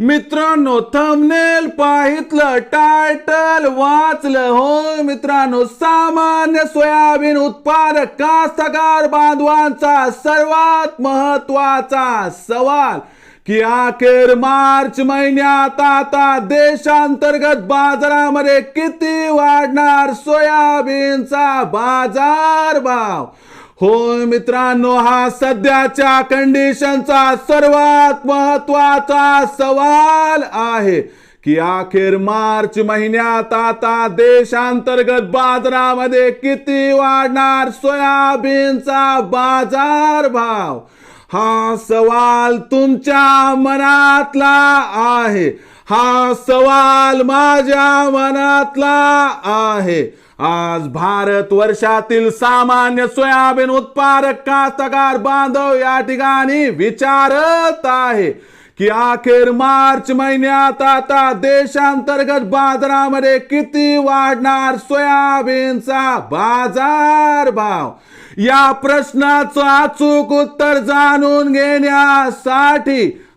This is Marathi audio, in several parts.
मित्रांनो थंबनेल पाहितलं टायटल वाचलं हो मित्रांनो सामान्य सोयाबीन उत्पादक कास्तकार बांधवांचा सर्वात महत्त्वाचा सवाल की अखेर मार्च महिन्यात आता देशांतर्गत बाजारामध्ये किती वाढणार सोयाबीनचा बाजार भाव होय मित्रांनो हा सध्याच्या कंडिशनचा सर्वात महत्त्वाचा सवाल आहे की अखेर मार्च महिन्यात आता देशांतर्गत बाजारामध्ये किती वाढणार सोयाबीनचा बाजार भाव? हा सवाल तुमच्या मनातला आहे. हा सवाल माझ्या मनातला आहे. आज भारत वर्षातील सामान्य सोयाबीन उत्पादक कास्तकार बांधव या ठिकाणी विचारत आहे की अखेर मार्च महिन्यात आता देशांतर्गत बाजारामध्ये किती वाढणार सोयाबीनचा बाजार भाव या प्रश्नाचं अचूक उत्तर जाणून घेण्यासाठी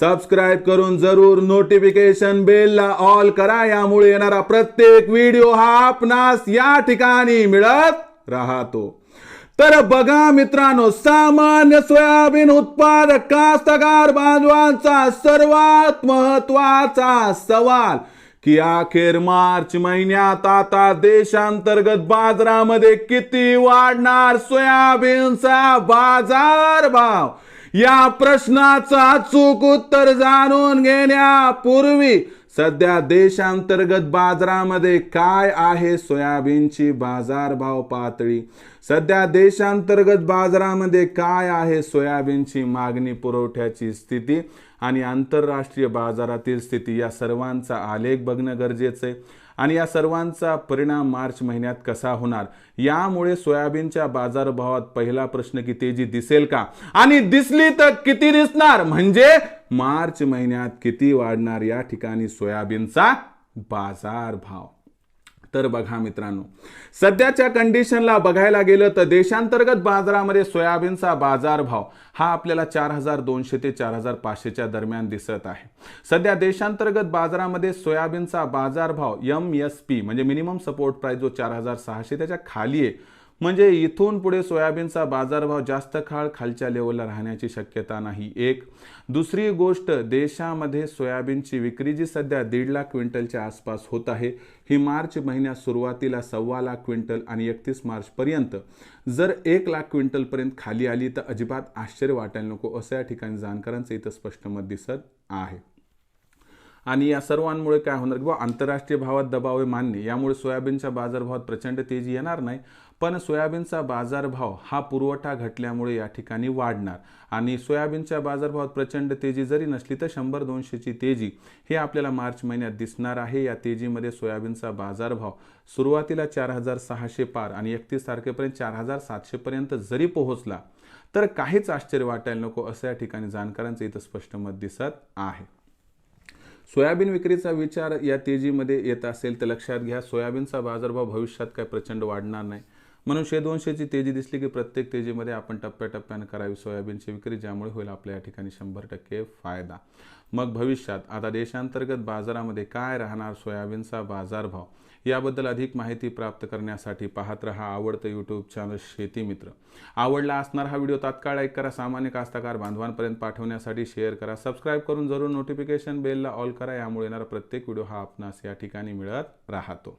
सबस्क्राईब करून जरूर नोटिफिकेशन बेलला ऑल करा. यामुळे येणारा प्रत्येक व्हिडिओ हा आपणास या ठिकाणी मिळत राहतो. तर बघा मित्रांनो सामान्य सोयाबीन उत्पादक कास्तकार बांधवांचा सर्वात महत्त्वाचा सवाल की अखेर मार्च महिन्यात आता देशांतर्गत बाजारामध्ये किती वाढणार सोयाबीनचा बाजार भाव या प्रश्नाचं अचूक उत्तर जाणून घेण्यापूर्वी सध्या देशांतर्गत बाजारामध्ये काय आहे सोयाबीनची बाजारभाव पातळी? सध्या देशांतर्गत बाजारामध्ये काय आहे सोयाबीनची मागणी पुरवठ्याची स्थिती? आणि आंतरराष्ट्रीय बाजारातील स्थिती या सर्वांचा आलेख बघणं गरजेचं आहे. आणि या सर्वांचा परिणाम मार्च महिन्यात कसा होणार? यामुळे सोयाबीनच्या बाजारभावात पहिला प्रश्न की तेजी दिसेल का? आणि दिसली तर किती दिसणार? म्हणजे मार्च महिन्यात किती वाढणार या ठिकाणी सोयाबीनचा बाजारभाव? तर बघा मित्रांनो सध्याच्या कंडिशनला बघायला गेलं तर देशांतर्गत बाजारामध्ये सोयाबीनचा बाजारभाव हा आपल्याला चार हजार दोनशे ते चार हजार पाचशेच्या दरम्यान दिसत आहे. सध्या देशांतर्गत बाजारामध्ये सोयाबीनचा बाजारभाव एम एस पी म्हणजे मिनिमम सपोर्ट प्राईस जो चार हजार सहाशे त्याच्याखाली आहे म्हणजे इथून पुढे सोयाबीनचा बाजारभाव जास्त काळ खालच्या लेवलला राहण्याची शक्यता नाही. एक दुसरी गोष्ट देशामध्ये सोयाबीनची विक्री जी सध्या दीड लाख क्विंटलच्या आसपास होत आहे ही मार्च महिन्यात सुरुवातीला सव्वा लाख क्विंटल आणि एकतीस मार्चपर्यंत जर एक लाख क्विंटलपर्यंत खाली आली तर अजिबात आश्चर्य वाटायला नको असं या ठिकाणी जाणकारांचं इथं स्पष्ट मत दिसत आहे. आणि या सर्वांमुळे काय होणार? किंवा आंतरराष्ट्रीय भावात दबाव आहे मान्य यामुळे सोयाबीनच्या बाजारभावात प्रचंड तेजी येणार नाही. पण सोयाबीनचा बाजारभाव हा पुरवठा घटल्यामुळे या ठिकाणी वाढणार. आणि सोयाबीनच्या बाजारभावात प्रचंड तेजी जरी नसली तर शंभर दोनशेची तेजी हे आपल्याला मार्च महिन्यात दिसणार आहे. या तेजीमध्ये सोयाबीनचा बाजारभाव सुरुवातीला चार हजार सहाशे पार आणि एकतीस तारखेपर्यंत चार हजार सातशेपर्यंत जरी पोहोचला तर काहीच आश्चर्य वाटायला नको असं या ठिकाणी जाणकारांचं इथं स्पष्ट मत दिसत आहे. सोयाबीन विक्रीचा विचार या तेजीमध्ये येत असेल तर लक्षात घ्या सोयाबीनचा बाजारभाव भविष्यात काय प्रचंड वाढणार नाही. म्हणून शे दोनशेची तेजी दिसली की प्रत्येक तेजीमध्ये आपण टप्प्याटप्प्यानं करावी सोयाबीनची विक्री ज्यामुळे होईल आपल्या या ठिकाणी शंभर टक्के फायदा. मग भविष्यात आता देशांतर्गत बाजारामध्ये काय राहणार सोयाबीनचा बाजारभाव? याबद्दल अधिक माहिती प्राप्त करण्यासाठी पाहत रहा आवडतं यूट्यूब चॅनल शेती मित्र. आवडला असणार हा व्हिडिओ तात्काळ लाईक करा सामान्य कास्तकार बांधवांपर्यंत पाठवण्यासाठी शेअर करा सबस्क्राईब करून जरूर नोटिफिकेशन बेलला ऑल करा यामुळे येणारा प्रत्येक व्हिडिओ हा आपणास या ठिकाणी मिळत राहतो.